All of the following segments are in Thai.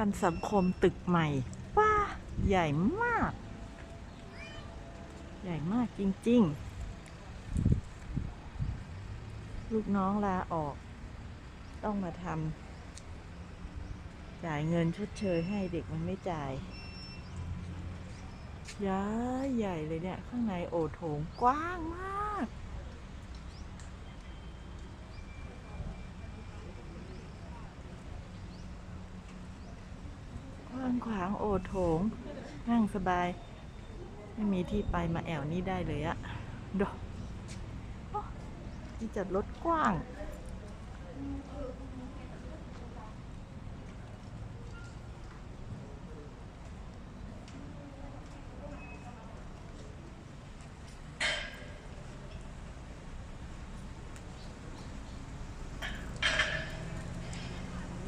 กันสังคมตึกใหม่ว้าใหญ่มาก ใหญ่มากจริง ๆ ลูกน้องลาออก ต้องมาทำจ่ายเงินชดเชยให้เด็กมันไม่จ่ายย้าใหญ่เลยเนี่ย ข้างในโอโถงกว้างมาก กว้างขวางโอโถงนั่งสบาย ไม่มีที่ไปมาแอวนี่ได้เลยอะดอที่จอดรถกว้าง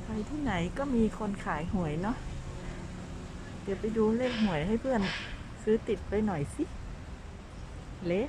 ไปที่ไหนก็มีคนขายหวยเนาะ เดี๋ยวไปดูเลขหวยให้เพื่อนซื้อติดไปหน่อยสิ เละ